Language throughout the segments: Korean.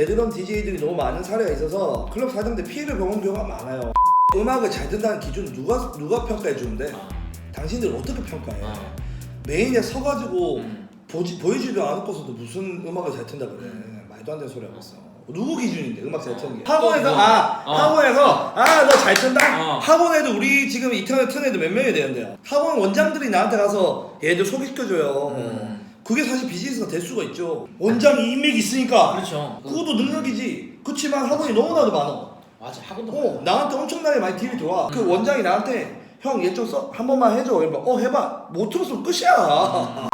베드럼 DJ들이 너무 많은 사례가 있어서 클럽 사장들 피해를 보는 경우가 많아요. 음악을 잘 듣는다는 기준을 누가 누가 평가해 주는데 어. 당신들 어떻게 평가해? 어. 메인에 서가지고 음. 보지, 보이지도 않고서도 무슨 음악을 잘 튼다 그래 말도 안 되는 소리 하고 있어 누구 기준인데 음악 잘 트는 게 학원에서 뭐, 아 어. 학원에서 아 너 잘 튼다 어. 학원에도 우리 지금 이태원에 트는 애들 몇 명이 되는데요 학원 원장들이 나한테 가서 얘들 소개시켜줘요 음. 그게 사실 비즈니스가 될 수가 있죠 원장이 인맥이 있으니까 그렇죠. 그것도 능력이지 그렇지만 학원이 너무나도 많아 맞아 학원도 어, 나한테 엄청나게 많이 딜이 들어와. 그 음. 원장이 나한테 형 얘 좀 써 한 번만 해줘. 이러면 어 해봐. 못 들었으면 끝이야.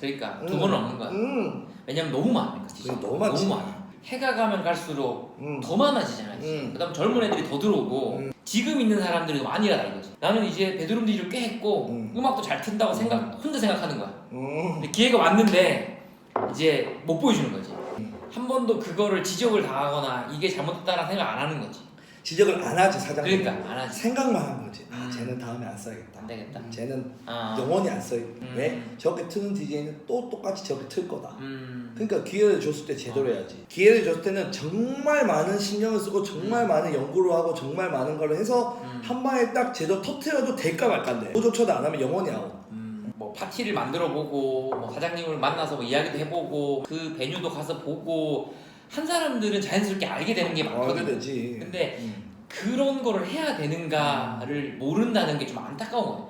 그러니까 음. 두 번은 없는 거야. 음. 왜냐면 너무 많으니까 진짜. 그래, 너무 많지. 많아. 해가 가면 갈수록 음. 더 많아지잖아요. 음. 그다음 젊은 애들이 더 들어오고 음. 지금 있는 사람들이 너무 아니라 이거지. 나는 이제 베드룸 DJ를 꽤 했고 음. 음. 악도잘 튼다고 생각 혼자 생각하는 거야. 음. 근데 기회가 왔는데 이제 못 보여주는 거지. 음. 한 번도 그거를 지적을 당하거나 이게 잘못됐다라는 생각 안 하는 거지. 지적을 안 하지 사장. 그러니까 안 하지. 생각만 한 거지. 아 음. 쟤는 다음에 안 써야겠다. 안 되겠다. 쟤는 아. 영원히 안 써. 음. 왜? 저렇게 트는 DJ는 또 똑같이 저렇게 틀 거다. 음. 그러니까 기회를 줬을 때 제대로 어. 해야지. 기회를 줬을 때는 정말 많은 신경을 쓰고 정말 음. 많은 연구를 하고 정말 많은 걸 해서 음. 한 방에 딱 제대로 터트려도 될까 말까인데 그조차도 안 하면 영원히 아웃. 음, 뭐 파티를 만들어 보고 뭐 사장님을 만나서 뭐 이야기도 해보고 그 베뉴도 가서 보고 한 사람들은 자연스럽게 알게 되는 게 알게 많거든. 되지. 근데 음. 그런 거를 해야 되는가를 모른다는 게 좀 안타까운 거예요.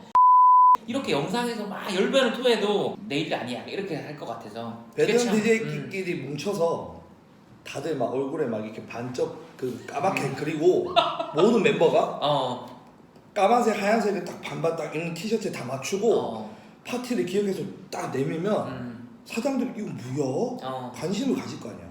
이렇게 영상에서 막 열변을 토해도 내 일 아니야 이렇게 할 것 같아서 베드런 참, 음, DJ끼리 뭉쳐서 다들 막 얼굴에 막 이렇게 반쪽 그 까맣게 그리고 모든 멤버가 어, 까만색 하얀색을 딱 반반 딱 입는 티셔츠에 다 맞추고 어, 파티를 기억해서 딱 내밀면 음, 사장들이 이거 뭐야? 어, 관심을 가질 거 아니야.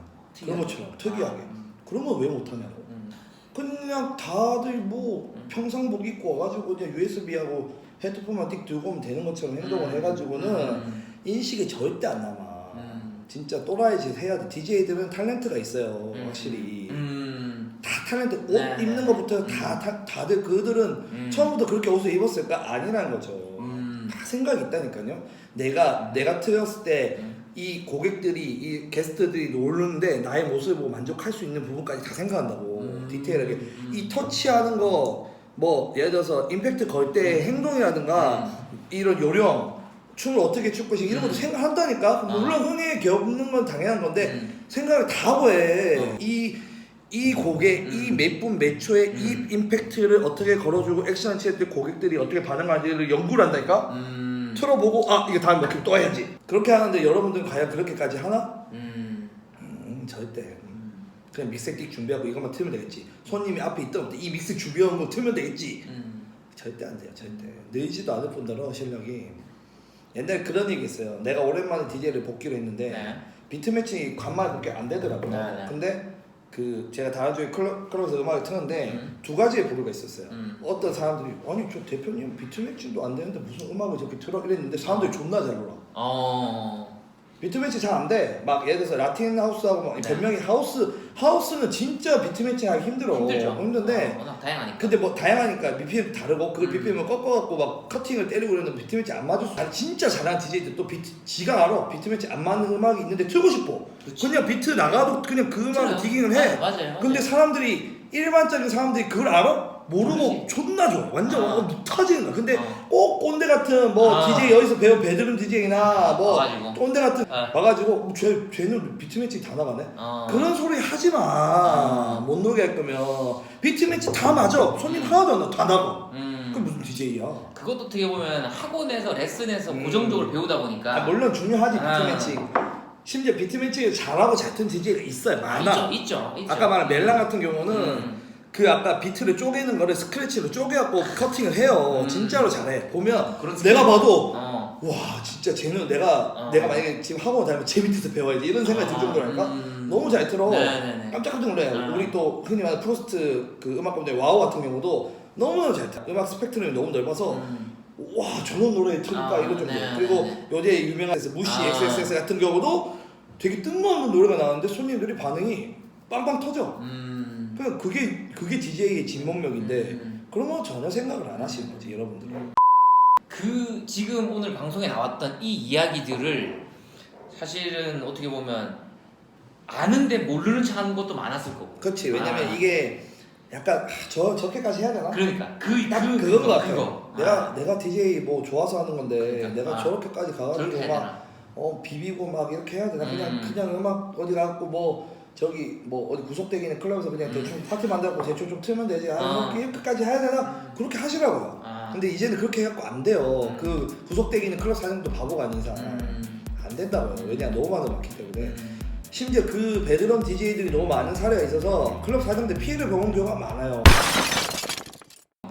그런. 것처럼 특이하게. 음, 그런 걸왜 못하냐고. 음, 그냥 다들 뭐 음. 평상복 입고 와가지고 그냥 USB하고 헤드폰만 띡 들고 오면 되는 것처럼 행동을 음, 해가지고는 음, 인식이 절대 안 남아. 음, 진짜 또라이 짓 해야 돼. DJ들은 탤런트가 있어요. 음, 확실히. 음, 다 탤런트. 옷 네. 입는 것부터 다, 다 다들 그들은 음. 처음부터 그렇게 옷을 입었을까? 아니라는 거죠. 음, 다 생각이 있다니까요. 내가 내가 틀었을 때 음. 이 고객들이 이 게스트들이 노는데 나의 모습을 보고 만족할 수 있는 부분까지 다 생각한다고 음. 디테일하게 음. 이 터치하는 거 뭐 예를 들어서 임팩트 걸 때 행동이라든가 이런 요령 춤을 어떻게 출 것인가 이런 것도 음. 생각한다니까 아. 물론 흥에 겪는 건 당연한 건데 음. 생각을 다 하고 어. 해이 이 곡에 이 음. 몇분 몇 초에 음. 이 임팩트를 어떻게 걸어주고 액션을 칠때 고객들이 어떻게 반응하는지를 연구를 한다니까 음. 틀어보고 아 이게 다음 몇曲또 해야지 그렇게 하는데 여러분들은 과연 그렇게까지 하나? 음. 음 절대 음. 그냥 믹스틱 준비하고 이것만 틀면 되겠지 손님이 앞에 있다 이 믹스 준비한 거 틀면 되겠지 음. 절대 안 돼요 절대 늘지도 않을 뿐더러 실력이 옛날에 그런 얘기 있어요 내가 오랜만에 DJ를 복귀를 했는데 네. 비트 매칭이 간만에 그렇게 안 되더라고요 네, 네. 근데 그 제가 쪽에 클럽, 클럽에서 음악을 트는데 음. 두 가지의 부류가 있었어요 음. 어떤 사람들이 아니 저 대표님 비트 매칭도 안 되는데 무슨 음악을 저렇게 틀어 이랬는데 사람들이 존나 잘 놀아 어. 비트 매칭 잘안 돼. 막 예를 들어서 라틴 하우스하고 막 네. 변명이 하우스 하우스는 진짜 비트 매칭하기 힘들어. 힘들죠. 힘든데 어, 워낙 다양하니까. 근데 뭐 다양하니까 BPM 다르고 그걸 음. BPM을 꺾어갖고 막 커팅을 때리고 그러는데 비트 매칭 안 맞을 수. 아니 진짜 잘하는 DJ들 또 비트 지가 알아. 비트 매칭 안 맞는 음악이 있는데 틀고 싶어. 그치. 그냥 비트 나가도 그냥 그 음악을 틀어요. 디깅을 해. 아, 맞아요. 맞아요. 근데 사람들이 일반적인 사람들이 그걸 알아? 모르고. 존나 좋아. 완전 아. 어, 터지는 거야. 근데 어. 꼭 꼰대 같은 뭐 아. DJ 여기서 배운 베드룸 DJ나 뭐 와가지고. 꼰대 같은 아. 와가지고 쟤 쟤는 비트 매치 다 나가네. 어. 그런 소리 하지 마. 아. 못 놀게 할 거면 비트 매치 다 맞아. 손님 하나도 안 나. 다 나가. 음. 그 무슨 DJ야? 그것도 어떻게 보면 학원에서 레슨에서 음. 고정적으로 배우다 보니까 아, 물론 중요하지 비트 아. 매치. 심지어 비트 매치 잘하고 잘튼 DJ가 있어요. 많아. 있죠, 있죠, 있죠. 아까 말한 멜랑 같은 경우는 음. 그 아까 비트를 쪼개는 거를 스크래치로 쪼개갖고 커팅을 해요. 음. 진짜로 잘해. 보면 그런 내가 봐도 어. 와 진짜 쟤는 내가 어. 내가 만약에 지금 학원 다니면 쟤 밑에서 배워야지 이런 생각이 들 아, 정도라니까 음. 너무 잘 들어. 네네네. 깜짝 놀래요. 음. 우리 또 흔히 말하는 프로스트 그 음악 감독 와우 같은 경우도 너무너무 잘 타. 음악 스펙트럼이 너무 넓어서 음. 와 저런 노래 틀릴까 아, 이런 정도. 네, 그리고 네, 요새 유명한 무시 아. XXX 같은 경우도 되게 뜬금없는 노래가 나왔는데 손님들이 반응이 빵빵 터져. 음. 그냥 그게 그게 DJ의 진목력인데 음. 그런 건 전혀 생각을 안 하시는 거지 여러분들은. 그 지금 오늘 방송에 나왔던 이 이야기들을 사실은 어떻게 보면 아는데 모르는 척 하는 것도 많았을 거고. 그렇지 왜냐면 아. 이게 약간 아, 저 저렇게까지 해야 되나? 그러니까 그, 딱 그 그건 것 같아요. 그거. 내가 아, 내가 DJ 뭐 좋아서 하는 건데 그러니까. 내가 아. 저렇게까지 저렇게 가가지고 해야 막 되나? 어 비비고 막 이렇게 해야 되나 그냥 음. 그냥 음악 어디 가고 뭐 저기 뭐 어디 구석대기 있는 클럽에서 그냥 음. 대충 파티 만들고 대충 좀 틀면 되지. 아 아. 이렇게 이렇게까지 해야 되나? 그렇게 하시라고요. 아, 근데 이제는 그렇게 해갖고 안 돼요. 음. 그 구석대기 있는 클럽 사장도 바보가 아닌 이상 음, 안 된다고요. 왜냐 너무 많이 많기 때문에. 음. 심지어 그 베드럼 DJ들이 너무 많은 사례가 있어서 클럽 사장들 피해를 보는 경우가 많아요